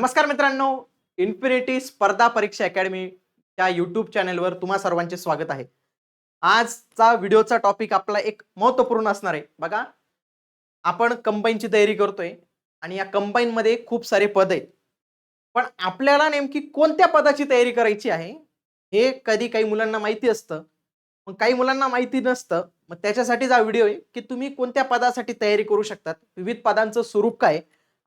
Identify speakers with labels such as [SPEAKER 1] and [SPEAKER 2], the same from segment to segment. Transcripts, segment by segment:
[SPEAKER 1] नमस्कार मित्रांनो इन्फिनिटी स्पर्धा परीक्षा अकॅडमी या युट्यूब चॅनेलवर तुम्हा सर्वांचे स्वागत आहे. आजचा व्हिडिओचा टॉपिक आपला एक महत्त्वपूर्ण असणार आहे. बघा आपण कंबाईनची तयारी करतोय आणि या कंबाईनमध्ये खूप सारे पद आहेत. पण आपल्याला नेमकी कोणत्या पदाची तयारी करायची आहे हे कधी काही मुलांना माहिती असतं. मग काही मुलांना माहिती नसतं मग त्याच्यासाठीच हा व्हिडिओ आहे की तुम्ही कोणत्या पदासाठी तयारी करू शकतात विविध पदांचं स्वरूप काय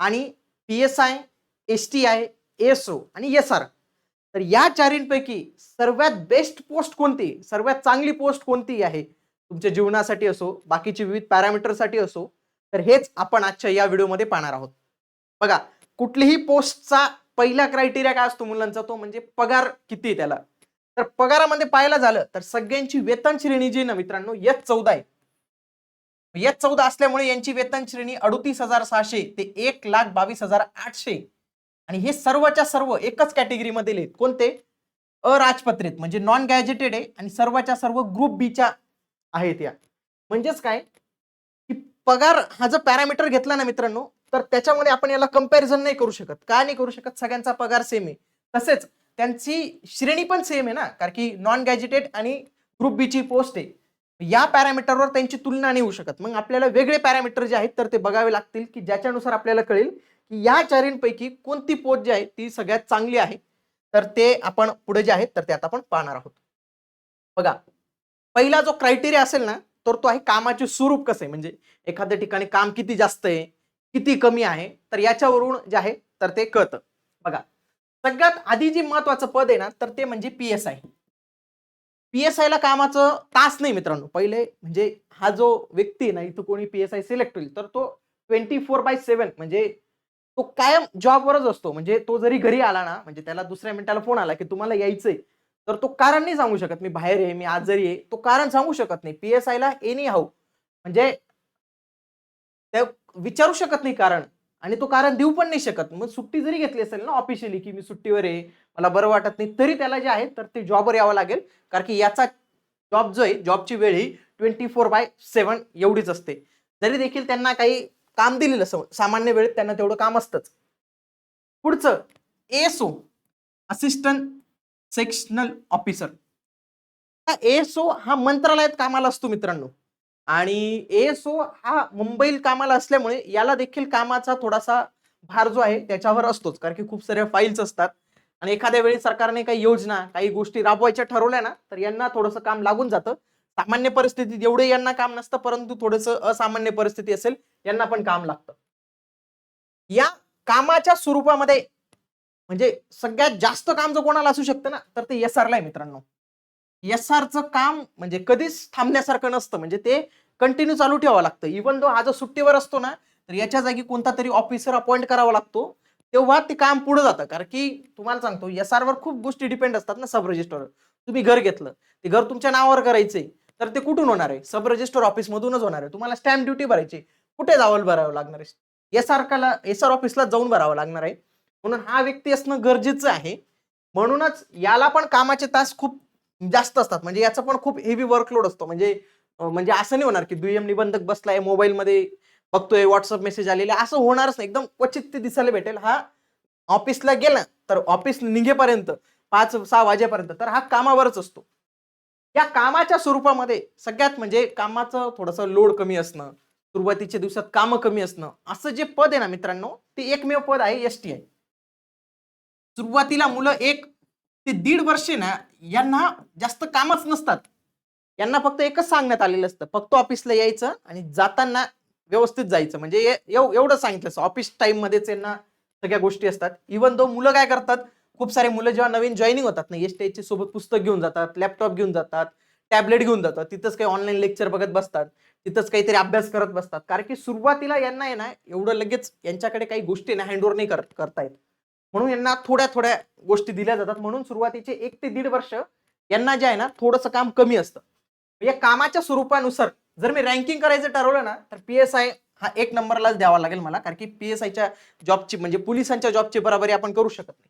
[SPEAKER 1] आणि P S I S T I S O आणि एस आर तर या चारींपैकी सर्वात बेस्ट पोस्ट कोणती? सर्वात चांगली पोस्ट कोणती आहे? तुमच्या जीवनासाठी असो बाकीचे विविध पॅरामीटरसाठी असो तर हेच आपण आजच्या या व्हिडिओमध्ये पाहणार आहोत. बघा कुठलीही पोस्टचा पहिला क्रायटेरिया काय असतो मुलांचा? तो म्हणजे पगार किती आहे त्याला? तर पगारामध्ये पाहायला झालं तर सगळ्यांची वेतन श्रेणी जी ना मित्रांनो यच चौदा आहे. यच चौदा असल्यामुळे यांची वेतन श्रेणी अडतीस हजार सहाशे ते एक लाख बावीस हजार आठशे आणि हे सर्वच्या सर्व एकच कॅटेगरीमध्ये आहेत. कोणते? अराजपत्रित म्हणजे नॉन गॅजेटेड आहे आणि सर्वच्या सर्व ग्रुप बीच्या आहेत या. म्हणजेच काय? की पगार हा जर पॅरामीटर घेतला ना मित्रांनो तर त्याच्यामध्ये आपण याला कंपॅरिझन नाही करू शकत. का नाही करू शकत? सगळ्यांचा पगार सेम आहे. तसेच त्यांची श्रेणी पण सेम आहे ना कारण की नॉन गॅजेटेड आणि ग्रुप बीची पोस्ट आहे. या पॅरामीटरवर त्यांची तुलना नाही होऊ शकत. मग आपल्याला वेगळे पॅरामीटर जे आहेत तर ते बघावे लागतील की ज्याच्यानुसार आपल्याला कळेल की या चारींपैकी कोणती पोत जी आहे ती सगळ्यात चांगली आहे. तर ते आपण पुढे जे आहेत तर ते आता आपण पाहणार आहोत. बघा पहिला जो क्रायटेरिया असेल ना तर तो आहे कामाचे स्वरूप कसं? आहे म्हणजे एखाद्या ठिकाणी काम किती जास्त आहे किती कमी आहे तर याच्यावरून जे आहे तर ते कळतं. बघा सगळ्यात आधी जी महत्वाचं पद आहे ना तर ते म्हणजे P S I P S आयला कामाचं तास नाही मित्रांनो. पहिले म्हणजे हा जो व्यक्ती आहे ना इथं कोणी पी एस आय सिलेक्ट होईल तर तो ट्वेंटी फोर बाय सेव्हन म्हणजे तो कायम जॉबवरच असतो. म्हणजे तो जरी घरी आला ना म्हणजे त्याला दुसऱ्या मिनिटाला फोन आला की तुम्हाला यायचंय तर तो कारण नाही सांगू शकत मी बाहेर आहे मी आजारी आहे. तो कारण सांगू शकत नाही. पी एस आयला एनी हाऊ म्हणजे त्या विचारू शकत नाही कारण. आणि तो कारण देऊ पण नाही शकत. मग सुट्टी जरी घेतली असेल ना ऑफिशियली की मी सुट्टीवर आहे मला बरं वाटत नाही तरी त्याला जे आहे तर ते जॉबवर यावं लागेल. कारण की याचा जॉब जो आहे जॉबची वेळ ही ट्वेंटी फोर बाय सेवन एवढीच असते. जरी देखील त्यांना काही काम दिलेलं सामान्य वेळेत त्यांना तेवढं काम असतंच. पुढचं SO assistant sectional officer SO हा मंत्रालयात कामाला असतो मित्रांनो. आणि एसओ हा मुंबईत कामाला असल्यामुळे याला देखील कामाचा थोडासा भार जो आहे त्याच्यावर असतोच. कारण की खूप साऱ्या फाईल्स असतात. आणि एखाद्या वेळी सरकारने काही योजना काही गोष्टी राबवायच्या ठरवल्या ना तर यांना थोडंसं काम लागून जातं. सामान्य परिस्थितीत एवढे यांना काम नसतं परंतु थोडस असामान्य परिस्थिती असेल यांना पण काम लागतं. या कामाच्या स्वरूपामध्ये म्हणजे सगळ्यात जास्त काम जर कोणाला असू शकतं ना तर ते एस आरला आहे मित्रांनो. एस आरचं काम म्हणजे कधीच थांबण्यासारखं नसतं म्हणजे ते कंटिन्यू चालू ठेवावं लागतं. इवन दो हा जो सुट्टीवर असतो ना तर याच्या जागी कोणता तरी ऑफिसर अपॉइंट करावा लागतो तेव्हा ते काम पुढे जातं. कारण की तुम्हाला सांगतो एस वर खूप गोष्टी डिपेंड असतात ना सब रजिस्टर तुम्ही घर घेतलं ते घर तुमच्या नावावर करायचंय. तर ते कुठून होणार आहे? सब रजिस्टर ऑफिसमधूनच होणार आहे. तुम्हाला स्टॅम्प ड्युटी भरायची कुठे जावं भरावं लागणार आहे? एस आर काला एस आर ऑफिसला जाऊन भरावं लागणार आहे. म्हणून हा व्यक्ती असणं गरजेचं आहे. म्हणूनच याला पण कामाचे तास खूप जास्त असतात. म्हणजे याचा पण खूप हेवी वर्कलोड असतो. म्हणजे म्हणजे असं नाही होणार की दुय्यम निबंधक बसलाय मोबाईलमध्ये बघतोय व्हॉट्सअप मेसेज आलेले. असं होणारच नाही. एकदम क्वचित ते दिसायला भेटेल. हा ऑफिसला गेला तर ऑफिस निघेपर्यंत पाच सहा वाजेपर्यंत तर हा कामावरच असतो. या कामाच्या स्वरूपामध्ये सगळ्यात म्हणजे कामाचं थोडंसं लोड कमी असणं सुरुवातीच्या दिवसात कामं कमी असणं असं जे पद आहे ना मित्रांनो ते एकमेव पद आहे एस टी आय सुरुवातीला मुलं एक ते दीड वर्षे ना यांना जास्त कामच नसतात. यांना फक्त एकच सांगण्यात आलेलं असतं फक्त ऑफिसला यायचं आणि जाताना व्यवस्थित जायचं. म्हणजे एव- एवढं सांगितलं असतं ऑफिस टाइम मध्येच यांना सगळ्या गोष्टी असतात. इवन दो मुलं काय करतात खूप सारे मुलं जेव्हा नवीन जॉईनिंग होतात ना एस टी सोबत पुस्तक घेऊन जातात लॅपटॉप घेऊन जातात टॅबलेट घेऊन जातात तिथंच काही ऑनलाईन लेक्चर बघत बसतात तिथंच काहीतरी अभ्यास करत बसतात. कारण की सुरुवातीला यांना आहे ना एवढं लगेच यांच्याकडे काही गोष्टी ना हँडओव्हर नाही कर करता येत. म्हणून यांना थोड्या थोड्या गोष्टी दिल्या जातात. म्हणून सुरुवातीचे एक ते दीड वर्ष यांना जे आहे ना थोडंसं काम कमी असतं. या कामाच्या स्वरूपानुसार जर मी रँकिंग करायचं ठरवलं ना तर पी एस आय हा एक नंबरलाच द्यावा लागेल मला. कारण की पी एस आयच्या जॉबची म्हणजे पोलिसांच्या जॉबची बराबरी आपण करू शकत नाही.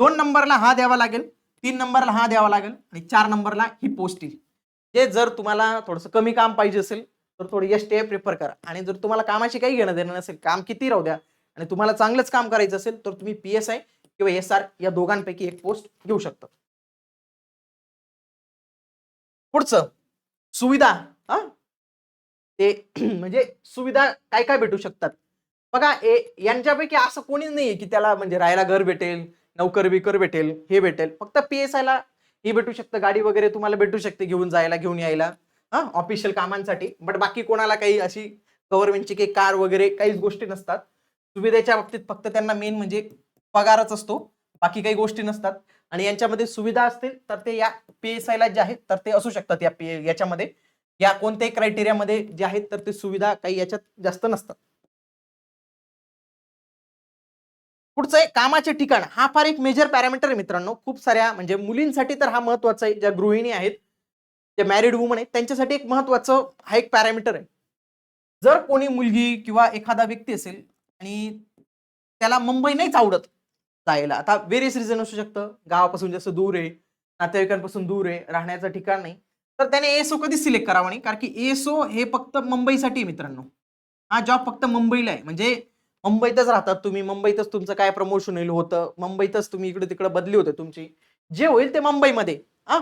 [SPEAKER 1] दोन नंबरला हा द्यावा लागेल तीन नंबरला हा द्यावा लागेल आणि चार नंबरला ही पोस्ट येईल जे जर तुम्हाला थोडंसं कमी काम पाहिजे असेल तर थोडी एस टी प्रिफर करा. आणि जर तुम्हाला कामाशी काही घेणं देणं नसेल काम किती राहू द्या आणि तुम्हाला चांगलंच काम करायचं असेल तर तुम्ही पी एस आय किंवा एस आर या दोघांपैकी एक पोस्ट घेऊ शकता. पुढचं सुविधा. हा? ते म्हणजे सुविधा काय काय भेटू शकतात? बघा ए यांच्यापैकी असं कोणीच नाहीये की त्याला म्हणजे राहायला घर भेटेल नौकर बिकर भेटेल हे भेटेल. फक्त पी एस आयला ही भेटू शकतं. गाडी वगैरे तुम्हाला भेटू शकते घेऊन जायला घेऊन यायला. हा ऑफिशियल कामांसाठी. बट बाकी कोणाला काही अशी गव्हर्नमेंटची काही कार वगैरे काहीच गोष्टी नसतात. सुविधेच्या बाबतीत फक्त त्यांना मेन म्हणजे पगारच असतो. बाकी काही गोष्टी नसतात. आणि यांच्यामध्ये सुविधा असतील तर ते या पी एस आयला जे आहेत तर ते असू शकतात या पी याच्यामध्ये. या कोणत्याही क्रायटेरियामध्ये जे आहेत तर ते सुविधा काही याच्यात जास्त नसतात. पुढचं आहे कामाचे ठिकाण हा फार एक मेजर पॅरामीटर आहे मित्रांनो. खूप साऱ्या म्हणजे मुलींसाठी तर हा महत्त्वाचा आहे. ज्या गृहिणी आहेत ज्या मॅरिड वुमन आहेत त्यांच्यासाठी एक महत्वाचं हा एक पॅरामीटर आहे. जर कोणी मुलगी किंवा एखादा व्यक्ती असेल आणि त्याला मुंबई नाहीच आवडत जायला आता वेरियस रिझन असू शकतं. गावापासून जास्त दूर आहे नातेवाईकांपासून दूर आहे राहण्याचं ठिकाण नाही तर त्याने एसओ कधी सिलेक्ट करावा नाही कारण की एसओ हे फक्त मुंबईसाठी आहे मित्रांनो. हा जॉब फक्त मुंबईला आहे. म्हणजे मुंबईतच राहतात तुम्ही मुंबईतच तुमचं काय प्रमोशन होईल होतं मुंबईतच तुम्ही इकडे तिकडे बदली होते तुमची. जे होईल ते मुंबईमध्ये हा?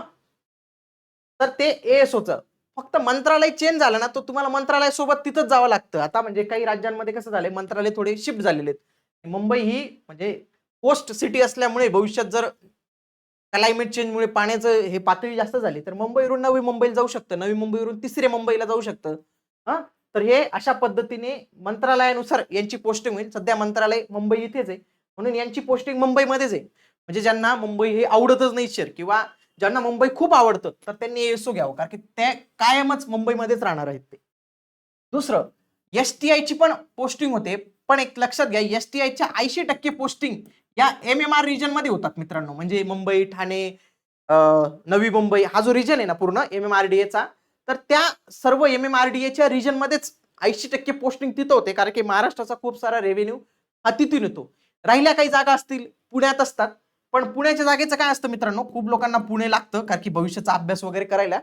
[SPEAKER 1] तर ते एएसओचं फक्त मंत्रालय चेंज झालं ना तर तुम्हाला मंत्रालय सोबत तिथंच जावं लागतं. आता म्हणजे काही राज्यांमध्ये कसं झालंय मंत्रालय थोडे शिफ्ट झालेले आहेत. मुंबई ही म्हणजे पोस्ट सिटी असल्यामुळे भविष्यात जर क्लायमेट चेंजमुळे पाण्याचं हे पातळी जास्त झाली तर मुंबईवरून नवी मुंबईला जाऊ शकतं. नवी मुंबईवरून तिसऱ्या मुंबईला जाऊ शकतं. हां? तर हे अशा पद्धतीने मंत्रालयानुसार यांची पोस्टिंग होईल. सध्या मंत्रालय मुंबई इथेच आहे. म्हणून यांची पोस्टिंग मुंबईमध्येच आहे. म्हणजे ज्यांना मुंबई हे आवडतच नाही शहर किंवा ज्यांना मुंबई खूप आवडतं तर त्यांनी एसओ घ्यावं. कारण की ते कायमच मुंबईमध्येच राहणार आहेत ते. दुसरं एस टी आयची पण पोस्टिंग होते. पण एक लक्षात घ्या एस टी आयच्या ऐंशी टक्के पोस्टिंग या एम एम आर रिजनमध्ये होतात मित्रांनो. म्हणजे मुंबई ठाणे नवी मुंबई हा जो रिजन आहे ना पूर्ण एम एम आर डी एचा तर त्या सर्व एम एम आर डी एच्या रिजनमध्येच ऐंशी टक्के पोस्टिंग तिथं होते कारण की महाराष्ट्राचा खूप सारा रेव्हेन्यू हा तिथून येतो. राहिल्या काही जागा असतील पुण्यात असतात पण पुण्याच्या जागेचं काय असतं मित्रांनो? खूप लोकांना पुणे लागतं कारण की भविष्याचा अभ्यास वगैरे करायला.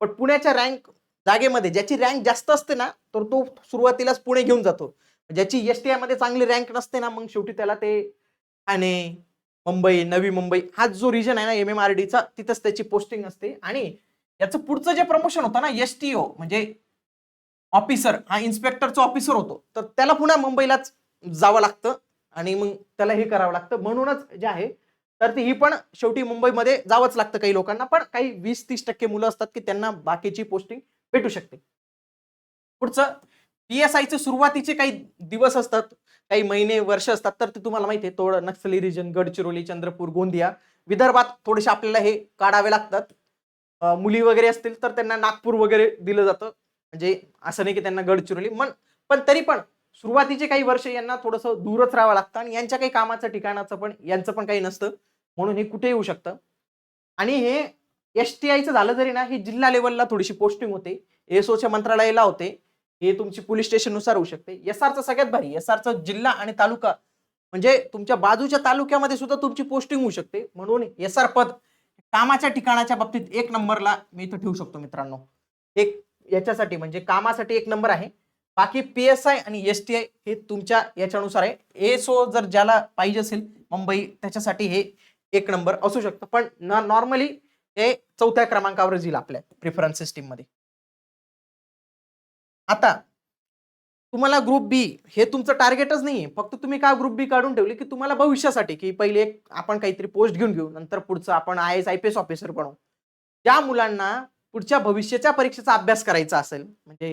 [SPEAKER 1] पण पुण्याच्या रँक जागेमध्ये ज्याची रँक जास्त असते ना तर तो सुरुवातीलाच पुणे घेऊन जातो. ज्याची एस टी आयमध्ये चांगली रँक नसते ना मग शेवटी त्याला ते ठाणे मुंबई नवी मुंबई हा जो रिजन आहे ना एम एम आर डीचा तिथंच त्याची पोस्टिंग असते. आणि याचं पुढचं जे प्रमोशन होतं ना एस टी ओ म्हणजे ऑफिसर हा इन्स्पेक्टरचा ऑफिसर होतो. तर त्याला पुन्हा मुंबईलाच जावं लागतं आणि मग त्याला हे करावं लागतं. म्हणूनच जे आहे तर ती ही पण शेवटी मुंबईमध्ये जावंच लागतं काही लोकांना. पण काही वीस तीस टक्के मुलं असतात की त्यांना बाकीची पोस्टिंग भेटू शकते. पुढचं पी एस आयचे सुरुवातीचे काही दिवस असतात काही महिने वर्ष असतात तर ते तुम्हाला माहिती आहे थोडं नक्सली रिजन गडचिरोली चंद्रपूर गोंदिया विदर्भात थोडेसे आपल्याला हे काढावे लागतात. मुली वगैरे असतील तर त्यांना नागपूर वगैरे दिलं जातं. म्हणजे असं नाही की त्यांना गडचिरोली. मन पण तरी पण सुरुवातीचे काही वर्ष यांना थोडंसं दूरच राहावं लागतं आणि यांच्या काही कामाचं ठिकाणाचं पण यांचं पण काही नसतं. म्हणून हे कुठे येऊ शकतं. आणि हे एस टी आयचं झालं जरी ना ही जिल्हा लेवलला थोडीशी पोस्टिंग होते. एसओच्या मंत्रालयाला होते. हे तुमची पोलीस स्टेशननुसार होऊ शकते. एस आरचं सगळ्यात भारी. एस आरचं जिल्हा आणि तालुका. म्हणजे तुमच्या बाजूच्या तालुक्यामध्ये सुद्धा तुमची पोस्टिंग होऊ शकते. म्हणून एस आर पद कामाच्या ठिकाणाच्या बाबतीत एक नंबरला मी इथं ठेवू शकतो मित्रांनो. एक याच्यासाठी म्हणजे कामासाठी एक नंबर आहे. बाकी पी एस आय आणि एस टी आय हे तुमच्या याच्यानुसार आहे. एसओ जर ज्याला पाहिजे असेल मुंबई त्याच्यासाठी हे एक नंबर असू शकतं. पण नॉर्मली हे चौथ्या क्रमांकावर येईल आपल्या प्रिफरन्स सिस्टीममध्ये. आता तुम्हाला ग्रुप बी हे तुमचं टार्गेटच नाहीये. फक्त तुम्ही का ग्रुप बी काढून ठेवले? की तुम्हाला भविष्यासाठी की पहिले एक आपण काहीतरी पोस्ट घेऊन घेऊ नंतर पुढचं आपण I S I P S officer बनवू ज्या मुलांना पुढच्या भविष्याच्या परीक्षेचा अभ्यास करायचा असेल म्हणजे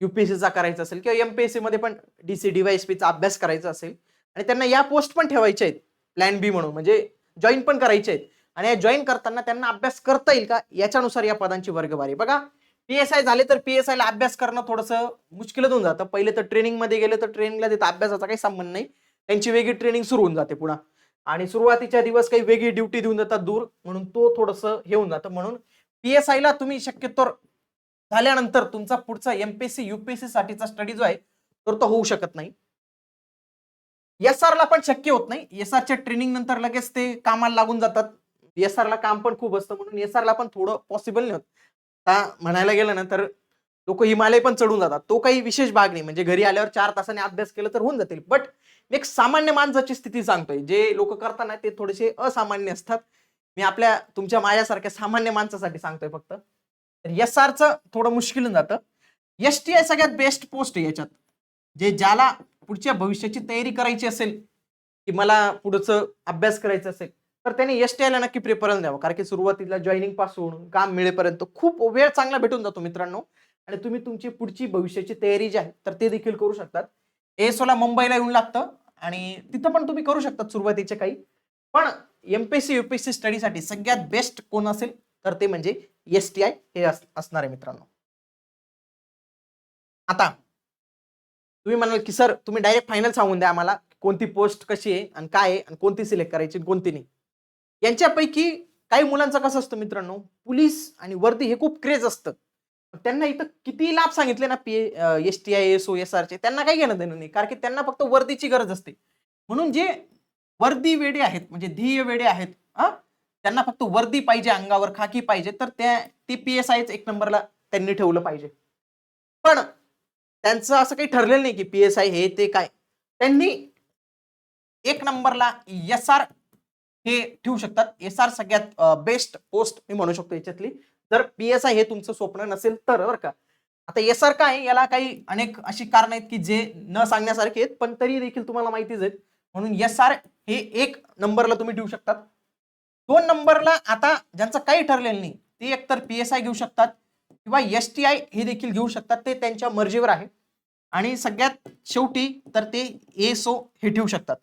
[SPEAKER 1] युपीएससीचा करायचा असेल किंवा एमपीएससी मध्ये पण डी सी डीवायएसपी चा अभ्यास करायचा असेल आणि त्यांना या पोस्ट पण ठेवायच्या आहेत प्लॅन बी म्हणून म्हणजे जॉईन पण करायचे आहेत. आणि या जॉईन करताना त्यांना अभ्यास करता येईल का? याच्यानुसार या पदांची वर्गवारी. बघा पी एस आय झाले तर पी एस आयला अभ्यास करणं थोडंसं मुश्किलच होऊन जातं. पहिले तर ट्रेनिंगमध्ये गेले तर ट्रेनिंगला तिथं अभ्यासाचा काही संबंध नाही. त्यांची वेगळी ट्रेनिंग सुरू होऊन जाते पुन्हा. आणि सुरुवातीच्या दिवस काही वेगळी ड्युटी देऊन जातात दूर. म्हणून तो थोडंसं हे होऊन जातं. म्हणून पी एस आयला तुम्ही शक्यतो झाल्यानंतर तुमचा पुढचा एमपीएससी युपीएससी साठीचा स्टडी जो आहे तर तो होऊ शकत नाही. एस ला पण शक्य होत नाही. एस आरच्या ट्रेनिंग नंतर लगेच ते कामाला लागून जातात. एस ला काम पण खूप असतं. म्हणून एस ला पण थोडं पॉसिबल नाही होत. आता म्हणायला गेलं ना तर लोक हिमालय पण चढून जातात. तो काही विशेष भाग नाही. म्हणजे घरी आल्यावर चार तासाने अभ्यास केला तर होऊन जातील. बट मी एक सामान्य माणसाची स्थिती सांगतोय. जे लोक करताना ते थोडेसे असामान्य असतात. मी आपल्या तुमच्या माझ्यासारख्या सामान्य माणसासाठी सांगतोय फक्त. तर एस आरचं थोडं मुश्किल होऊन जातं. एस टी आय सगळ्यात बेस्ट पोस्ट आहे याच्यात. जे ज्याला पुढच्या भविष्याची तयारी करायची असेल की मला पुढचं अभ्यास करायचा असेल तर त्याने एस टी आयला नक्की प्रेफरन्स द्यावं. कारण की सुरुवातीला जॉईनिंगपासून काम मिळेपर्यंत खूप वेळ चांगला भेटून जातो मित्रांनो. आणि तुम्ही तुमची पुढची भविष्याची तयारी जी आहे तर ते देखील करू शकतात. एसओला मुंबईला येऊन लागतं आणि तिथं पण तुम्ही करू शकतात सुरुवातीचे काही. पण एमपीएससी युपीएससी स्टडीसाठी सगळ्यात बेस्ट कोण असेल तर ते म्हणजे एस टी आय हे असणार आहे मित्रांनो. आता तुम्ही म्हणाल की सर तुम्ही डायरेक्ट फायनल सांगून द्या आम्हाला कोणती पोस्ट कशी आहे आणि काय आहे आणि कोणती सिलेक्ट करायची कोणती नाही. यांच्यापैकी काही मुलांचं कसं असतं मित्रांनो पोलीस आणि वर्दी हे खूप क्रेज असतं. त्यांना इथं किती लाभ सांगितले ना P S T I S O S आरचे त्यांना काही घेणं देणं नाही कारण की त्यांना फक्त वर्दीची गरज असते. म्हणून जे वर्दी वेडे आहेत म्हणजे ध्येय वेडे आहेत हा त्यांना फक्त वर्दी पाहिजे अंगावर खाकी पाहिजे तर त्या ते पी एस आयच एक नंबरला त्यांनी ठेवलं पाहिजे. पण त्यांचं असं काही ठरलेलं नाही की पी एस आय हे ते काय. त्यांनी एक नंबरला एस आर हे ठेवू शकतात. एस आर सगळ्यात बेस्ट पोस्ट मी म्हणू शकतो याच्यातली. जर पी एस आय हे तुमचं स्वप्न नसेल तर बरं का. आता एस आर काय याला काही अनेक अशी कारण आहेत की जे न सांगण्यासारखे आहेत पण तरी देखील तुम्हाला माहितीच आहेत. म्हणून एस आर हे एक नंबरला तुम्ही ठेवू शकतात. दोन नंबरला आता ज्यांचं काही ठरलेलं नाही ते एकतर पी एस आय घेऊ शकतात किंवा एस टी आय हे देखील घेऊ शकतात. ते त्यांच्या मर्जीवर आहे. आणि सगळ्यात शेवटी तर ते एसओ हे ठेवू शकतात.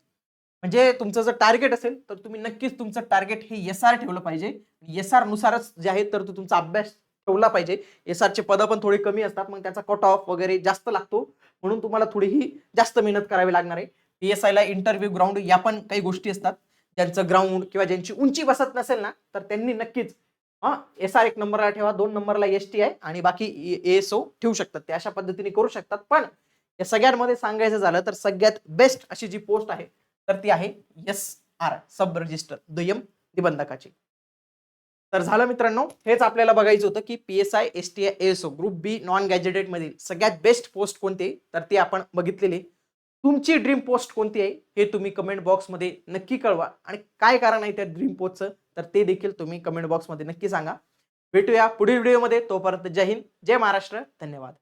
[SPEAKER 1] म्हणजे तुमचं जर टार्गेट असेल तर तुम्ही नक्कीच तुमचं टार्गेट हे एस आर ठेवलं पाहिजे. एस आर नुसारच जे आहे तर तो तुमचा अभ्यास ठेवला पाहिजे. एस आरचे पदं पण थोडी कमी असतात मग त्याचा कट ऑफ वगैरे जास्त लागतो. म्हणून तुम्हाला थोडीही जास्त मेहनत करावी लागणार आहे. पी एस आयला इंटरव्ह्यू ग्राउंड या पण काही गोष्टी असतात. ज्यांचं ग्राउंड किंवा ज्यांची उंची बसत नसेल ना तर त्यांनी नक्कीच हा एस आर एक नंबरला ठेवा दोन नंबरला एस टी आय आणि बाकी एस ओ ठेवू शकतात. ते अशा पद्धतीने करू शकतात. पण या सगळ्यांमध्ये सांगायचं झालं तर सगळ्यात बेस्ट अशी जी पोस्ट आहे तर ती आहे एस आर सब रजिस्टर दुय्यम निबंधकाची. तर झालं मित्रांनो हेच आपल्याला बघायचं होतं की P S I S T I S O group B non gazetted मधील सगळ्यात बेस्ट पोस्ट कोणती? तर ती आपण बघितलेली तुमची ड्रीम पोस्ट कोणती आहे? हे तुम्ही कमेंट बॉक्समध्ये नक्की कळवा. आणि काय कारण आहे त्या ड्रीम पोस्टचं तर ते देखील तुम्ही कमेंट बॉक्समध्ये नक्की सांगा. भेटूया पुढील व्हिडिओमध्ये तोपर्यंत जय हिंद जय महाराष्ट्र. धन्यवाद.